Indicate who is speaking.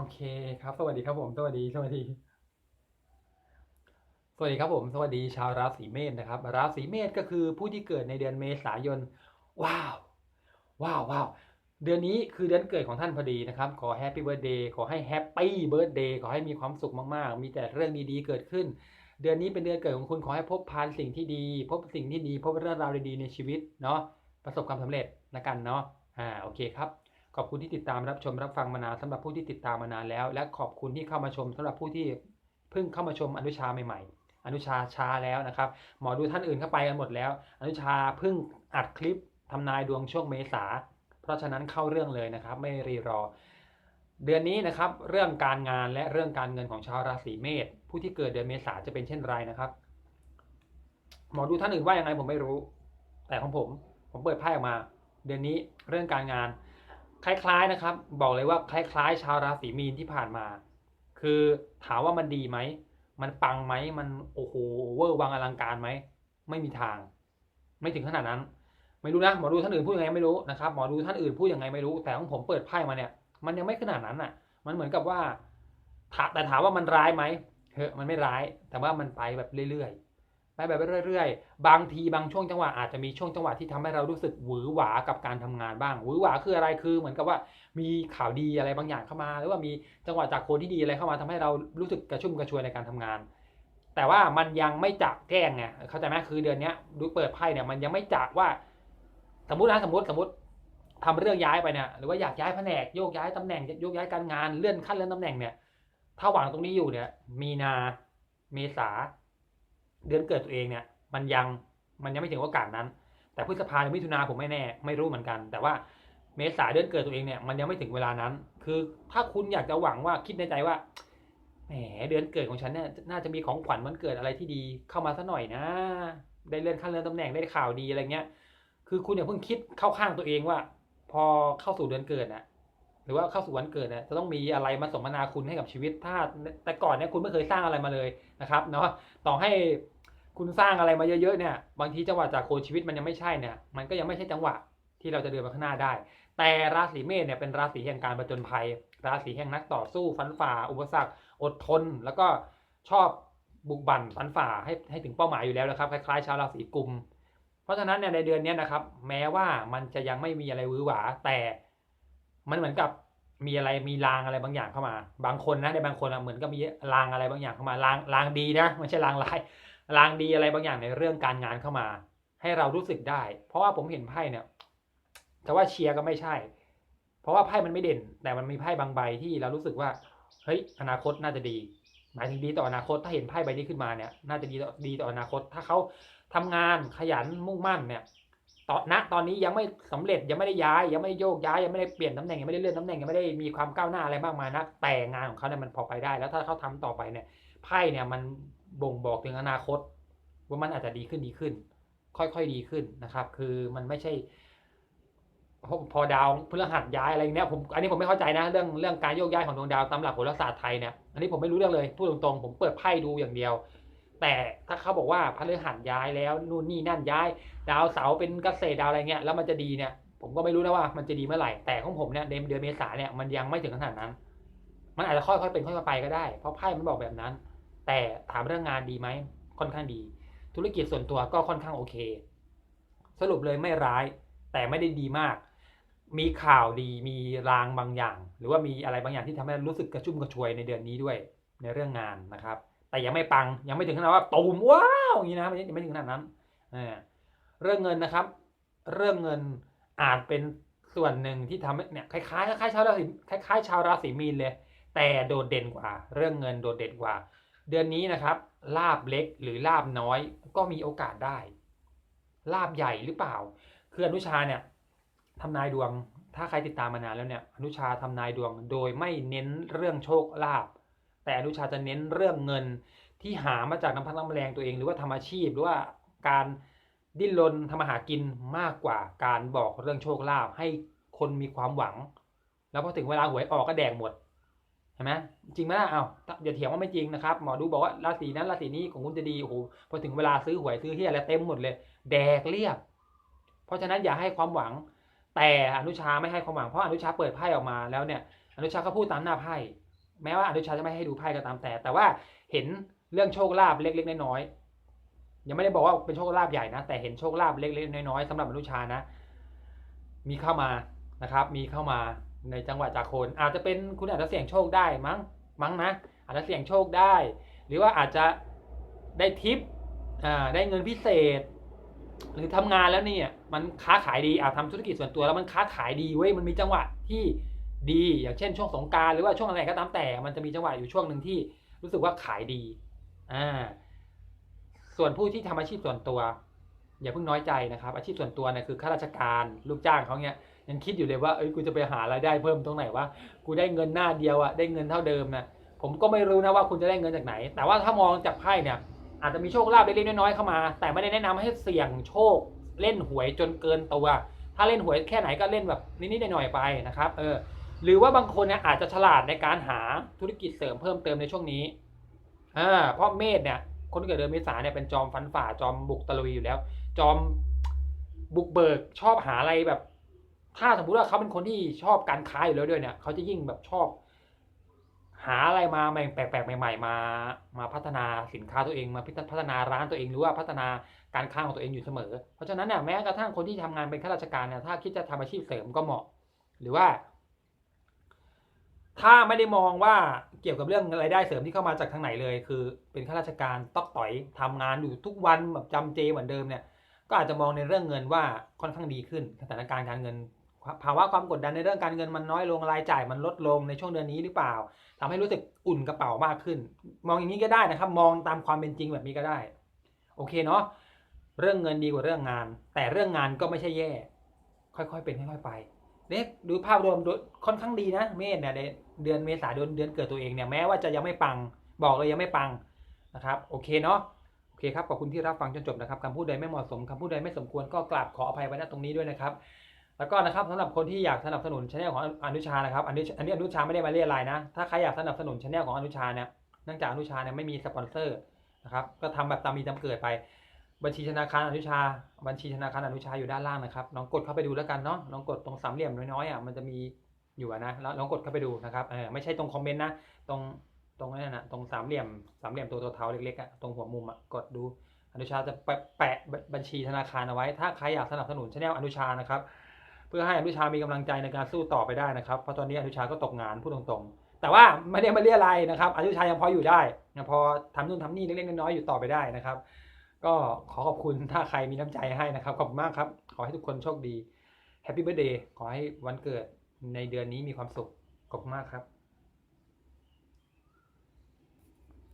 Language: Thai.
Speaker 1: โอเคครับ สวัสดีครับผม สวัสดี สวัสดี สวัสดีครับผม สวัสดีชาวราศีเมษนะครับ ราศีเมษก็คือผู้ที่เกิดในเดือนเมษายน ว้าว ว้าวว้าวเดือนนี้คือเดือนเกิดของท่านพอดีนะครับ ขอแฮปปี้เบิร์ดเดย์ขอให้แฮปปี้เบิร์ดเดย์ขอให้มีความสุขมากๆ มีแต่เรื่องดีๆเกิดขึ้น เดือนนี้เป็นเดือนเกิดของคุณ ขอให้พบพานสิ่งที่ดี พบสิ่งที่ดี พบเรื่องราวดีๆในชีวิตเนาะ ประสบความสำเร็จละกันเนาะ อ่า โอเคครับ ขอบคุณที่ติดตามรับชมรับฟังมานานสำหรับผู้ที่ติดตามมานานแล้ว และขอบคุณที่เข้ามาชมสำหรับผู้ที่เพิ่งเข้ามาชมอนุชาใหม่ๆ อนุชาช้าแล้วนะครับหมอดูท่านอื่นเข้าไปกันหมดแล้ว อนุชาเพิ่งอัดคลิปทำนายดวงช่วงเมษา เพราะฉะนั้นเข้าเรื่องเลยนะครับ ไม่รีรอ เดือนนี้นะครับ เรื่องการงานและเรื่องการเงินของชาวราศีเมษผู้ที่เกิดเดือนเมษาจะเป็นเช่นไรนะครับหมอดูท่านอื่นว่ายังไงผมไม่รู้ แต่ของผม ผมเปิดไพ่ออกมา เดือนนี้เรื่องการงาน คล้ายๆนะครับ บอกเลยว่าคล้ายๆ ชาวราศีมีนที่ผ่านมา คือถามว่ามันดีไหม มันปังไหมมันโอ้โหเวอร์วังอลังการไหมไม่มีทาง ไม่ถึงขนาดนั้น ไม่รู้นะหมอดูท่านอื่นพูดยังไงไม่รู้นะครับหมอดูท่านอื่นพูดยังไงไม่รู้ แต่ของผมเปิดไพ่มาเนี่ย มันยังไม่ขนาดนั้นอะ มันเหมือนกับว่าถาแต่ถามว่ามันร้ายไหมเฮ้ยมันไม่ร้าย แต่ว่ามันไปแบบเรื่อยๆ ไปแบบเรื่อยๆ บางทีบางช่วงจังหวะอาจจะมีช่วงจังหวะที่ทำให้เรารู้สึกหวือหวากับการทำงานบ้าง หวือหวาคืออะไรคือ เหมือนกับว่ามีข่าวดีอะไรบางอย่างเข้ามา หรือว่ามีจังหวะจากคนที่ดีอะไรเข้ามาทำให้เรารู้สึกกระชุ่มกระชวยในการทำงาน แต่ว่ามันยังไม่จักแจ้งไงเข้าใจไหมคือเดือนนี้ดูเปิดไพ่เนี่ยมันยังไม่จักว่า สมมตินะสมมติสมมติทำเรื่องย้ายไปเนี่ยหรือว่าอยากย้ายแผนกโยกย้ายตำแหน่งโยกย้ายการงานเลื่อนขั้นเลื่อนตำแหน่งเนี่ยถ้าหวังตรงนี้อยู่เนี่ย มีนา เมษา เดือนเกิดตัวเองเนี่ย มันยังมันยังไม่ถึงโอกาสนั้น แต่พฤษภาหรือมิถุนาผมไม่แน่ ไม่รู้เหมือนกัน แต่ว่าเมษาเดือนเกิดตัวเองเนี่ยมันยังไม่ถึงเวลานั้น คือถ้าคุณอยากจะหวังว่าคิดในใจว่าแหมเดือนเกิดของฉันเนี่ยน่าจะมีของขวัญวันเกิดอะไรที่ดีเข้ามาสักหน่อยนะ ได้เลื่อนขั้นเลื่อนตำแหน่งได้ข่าวดีอะไรเงี้ย คือคุณอย่าเพิ่งคิดเข้าข้างตัวเองว่า พอเข้าสู่เดือนเกิดนะ หรือว่าเข้าสู่วันเกิดนะจะต้องมีอะไรมาสมนาคุณให้กับชีวิตถ้าแต่ก่อนเนี่ยคุณไม่เคยสร้างอะไรมาเลยนะครับเนาะต่อให้คุณสร้างอะไรมาเยอะๆเนี่ยบางทีจังหวะจากโคนชีวิตมันยังไม่ใช่เนี่ยมันก็ยังไม่ใช่จังหวะที่เราจะเดินไปข้างหน้าได้ แต่ราศีเมษเนี่ยเป็นราศีแห่งการประจนภัย ราศีแห่งนักต่อสู้ฟันฝ่า อุปสรรคอดทน แล้วก็ชอบบุกบั่นฟันฝ่าให้ให้ถึงเป้าหมายอยู่แล้วนะครับคล้ายๆชาวราศีกุม เพราะฉะนั้นเนี่ยในเดือนนี้นะครับแม้ว่ามันจะยังไม่มีอะไรวือหวาแต่ มันเหมือนกับมีอะไรมีลางอะไรบางอย่างเข้ามา บางคนนะในบางคนเหมือนกับมีลางอะไรบางอย่างเข้ามาลางลางดีนะไม่ใช่ลางร้ายลางดีอะไรบางอย่างในเรื่องการงานเข้ามา ให้เรารู้สึกได้ เพราะว่าผมเห็นไพ่เนี่ยแต่ว่าเชียร์ก็ไม่ใช่ เพราะว่าไพ่มันไม่เด่น แต่มันมีไพ่บางใบที่เรารู้สึกว่าเฮ้ยอนาคตน่าจะดี หมายถึงดีต่ออนาคตถ้าเห็นไพ่ใบนี้ขึ้นมาเนี่ย น่าจะดีต่อดีต่ออนาคต ถ้าเขาทำงานขยันมุ่งมั่นเนี่ย ตอนณตอนนี้ยังไม่สำเร็จยังไม่ได้ย้าย ยังไม่ได้โยกย้ายยังไม่ได้เปลี่ยนตำแหน่งยังไม่ได้เลื่อนตำแหน่งยังไม่ได้มีความก้าวหน้าอะไรมากมายนักแต่งานของเขาเนี่ยมันพอไปได้ แล้วถ้าเขาทำต่อไปเนี่ยไพ่เนี่ยมันบ่งบอกถึงอนาคต ว่ามันอาจจะดีขึ้นดีขึ้น ค่อยๆดีขึ้นนะครับ คือมันไม่ใช่พอพอดาวพฤหัสย้ายอะไรเนี้ยผมอันนี้ผมไม่เข้าใจนะเรื่องเรื่องการโยกย้ายของดวงดาวตามหลักโหราศาสตร์ไทยเนี่ยอันนี้ผมไม่รู้เรื่องเลยพูดตรงๆผมเปิดไพ่ดูอย่างเดียว แต่ถ้าเขาบอกว่าพฤหัสย้ายแล้วนู่นนี่นั่นย้าย ดาวเสาเป็นเกษตรดาวอะไรเงี้ยแล้วมันจะดีเนี่ย ผมก็ไม่รู้นะว่ามันจะดีเมื่อไหร่แต่ของผมเนี่ยเดือนเมษาเนี่ยมันยังไม่ถึงขนาดนั้น มันอาจจะค่อยๆเป็นค่อยๆไปก็ได้ เพราะไพ่มันบอกแบบนั้น แต่ถามเรื่องงานดีไหมค่อนข้างดี ธุรกิจส่วนตัวก็ค่อนข้างโอเค สรุปเลยไม่ร้าย แต่ไม่ได้ดีมาก มีข่าวดีมีรางบางอย่าง หรือว่ามีอะไรบางอย่างที่ทำให้รู้สึกกระชุ่มกระชวยในเดือนนี้ด้วยในเรื่องงานนะครับ แต่ยังไม่ปังยังไม่ถึงขนาดว่าตูมว้าวอย่างนี้นะยังไม่ถึงขนาดนั้นเรื่องเงินนะครับ เรื่องเงินอาจเป็นส่วนหนึ่งที่ทำให้เนี่ยคล้ายๆคล้ายๆชาวราศีคล้ายๆชาวราศีมีนเลย แต่โดดเด่นกว่า เรื่องเงินโดดเด่นกว่า เดือนนี้นะครับลาบเล็กหรือลาบน้อยก็มีโอกาสได้ ลาบใหญ่หรือเปล่า คืออนุชาเนี่ยทำนายดวงถ้าใครติดตามมานานแล้วเนี่ยอนุชาทำนายดวงโดยไม่เน้นเรื่องโชคลาภ แต่อนุชาจะเน้นเรื่องเงินที่หามาจากน้ำพักน้ำแรงตัวเอง หรือว่าทำอาชีพหรือว่าการดิ้นรนทำมาหากินมากกว่าการบอกเรื่องโชคลาภให้คนมีความหวัง แล้วพอถึงเวลาหวยออกก็แดงหมดเห็นไหมจริงไหมล่ะเอ้าอย่าเถียงว่าไม่จริงนะครับหมอดูบอกว่าราศีนั้นราศีนี้ของคุณจะดีโอ้โหพอถึงเวลาซื้อหวยซื้อเฮียอะไรเต็มหมดเลย แดกเรียบ เพราะฉะนั้นอย่าให้ความหวัง แต่อนุชาไม่ให้ความหวังเพราะอนุชาเปิดไพ่ออกมาแล้วเนี่ย อนุชาก็พูดตามหน้าไพ่ แม้ว่าอนุชาจะไม่ให้ดูไพ่ก็ตามแต่ แต่ว่าเห็นเรื่องโชคลาภเล็ก ๆ น้อยๆยังไม่ได้บอกว่าเป็นโชคลาภใหญ่นะแต่เห็นโชคลาภเล็ก ๆ น้อยๆสำหรับอนุชานะ มีเข้ามานะครับ มีเข้ามาในจังหวัดจากคนอาจจะเป็นคุณอาจจะเสี่ยงโชคได้มั้งมั้งนะ อาจจะเสี่ยงโชคได้ หรือว่าอาจจะได้ทิปอ่าได้เงินพิเศษ หรือทำงานแล้วเนี่ยมันค้าขายดีอาจทำธุรกิจส่วนตัวแล้วมันค้าขายดีเว้ยมันมีจังหวะที่ ดีอย่างเช่นช่วงสงการหรือว่าช่วงอะไรก็ตามแต่ มันจะมีจังหวะอยู่ช่วงหนึ่งที่รู้สึกว่าขายดีอ่าส่วนผู้ที่ทำอาชีพส่วนตัว อย่าเพิ่งน้อยใจนะครับ อาชีพส่วนตัวเนี่ยคือข้าราชการลูกจ้างเขาเนี่ยยังคิดอยู่เลยว่าเอ้ยกูจะไปหารายได้เพิ่มตรงไหนวะกูได้เงินหน้าเดียวอะได้เงินเท่าเดิมนะผมก็ไม่รู้นะว่าคุณจะได้เงินจากไหน แต่ว่าถ้ามองจากไพ่เนี่ย อาจจะมีโชคลาภเล็กๆน้อยๆเข้ามา แต่ไม่ได้แนะนำให้เสี่ยงโชคเล่นหวยจนเกินตัวถ้าเล่นหวยแค่ไหนก็เล่นแบบนิดๆหน่อยๆไปนะครับ เออ หรือว่าบางคนเนี่ยอาจจะฉลาดในการหาธุรกิจเสริมเพิ่มเติมในช่วงนี้อ่าเพราะเมษเนี่ย คนที่เกิดเดือนเมษาเนี่ยเป็นจอมฟันฝ่าจอมบุกตะลุยอยู่แล้ว จอมบุกเบิกชอบหาอะไรแบบ ถ้าสมมติว่าเขาเป็นคนที่ชอบการค้าอยู่แล้วด้วยเนี่ยเขาจะยิ่งแบบชอบ หาอะไรมาใหม่แปลกๆใหม่ ๆ มา มาพัฒนาสินค้าตัวเองมาพัฒนาร้านตัวเองหรือว่าพัฒนาการค้าของตัวเองอยู่เสมอ เพราะฉะนั้นเนี่ยแม้กระทั่งคนที่ทำงานเป็นข้าราชการเนี่ยถ้าคิดจะทำอาชีพเสริมก็เหมาะ หรือว่า ถ้าไม่ได้มองว่าเกี่ยวกับเรื่องรายได้เสริมที่เข้ามาจากทางไหนเลย คือเป็นข้าราชการตอกต่อยทำงานอยู่ทุกวันแบบจำเจเหมือนเดิมเนี่ยก็อาจจะมองในเรื่องเงินว่าค่อนข้างดีขึ้นสถานการณ์การเงิน ภาวะความกดดันในเรื่องการเงินมันน้อยลงรายจ่ายมันลดลงในช่วงเดือนนี้หรือเปล่าทำให้รู้สึกอุ่นกระเป๋ามากขึ้น มองอย่างนี้ก็ได้นะครับ มองตามความเป็นจริงแบบนี้ก็ได้ โอเคเนาะเรื่องเงินดีกว่าเรื่องงาน แต่เรื่องงานก็ไม่ใช่แย่ ค่อยๆเป็นค่อยๆไป เด็กดูภาพรวมค่อนข้างดีนะเมษเนี่ยเดือนเมษาเดือนเดือนเกิดตัวเองเนี่ยแม้ว่าจะยังไม่ปังบอกเลยยังไม่ปังนะครับโอเคเนาะโอเคครับขอบคุณที่รับฟังจนจบนะครับคำพูดใดไม่เหมาะสมคำพูดใดไม่สมควรก็กราบขออภัยไว้ณตรงนี้ด้วยนะครับ แล้วก็นะครับสำหรับคนที่อยากสนับสนุนช anel ของอนุชานะครับอันนี้อันนี้อนุชาไม่ได้มาเรียรายนะ ถ้าใครอยากสนับสนุนช anel ของอนุชาเนี่ยเนื่องจากอนุชาเนี่ยไม่มีสปอนเซอร์นะครับก็ทำแบบตามมีตามเกิดไป บัญชีธนาคารอนุชา บัญชีธนาคารอนุชาอยู่ด้านล่างนะครับลองกดเข้าไปดูแล้วกันเนาะลองกดตรงสามเหลี่ยมน้อยๆอะมันจะมีอยู่นะแล้วลองกดเข้าไปดูนะครับเออไม่ใช่ตรงคอมเมนต์นะตรงตรงนั้นนะตรงสามเหลี่ยมสามเหลี่ยมตัวตัวเท้าเล็กๆอะตรงหัวมุมอะกดดูอนุชาจะแปะบัญชีธนาคารเอาไว้ ถ้าใครอยากสนับสนุนช anel อนุชานะครับเพื่อให้อนุชามีกำลังใจในการสู้ต่อไปได้นะครับเพราะตอนนี้อนุชาก็ตกงานพูดตรงๆ แต่ว่าไม่ได้มาเรียอะไรนะครับอนุชายังพออยู่ได้ยังพอทำนู่นทำนี่เล็กๆน้อยๆอยู่ต่อไปได้นะครับ ก็ขอขอบคุณถ้าใครมีน้ำใจให้นะครับ ขอบคุณมากครับ ขอให้ทุกคนโชคดีแฮปปี้เบ t ร์ a เดย์ขอให้วันเกิดในเดือนนี้มีความสุขขอบคุณมากครับ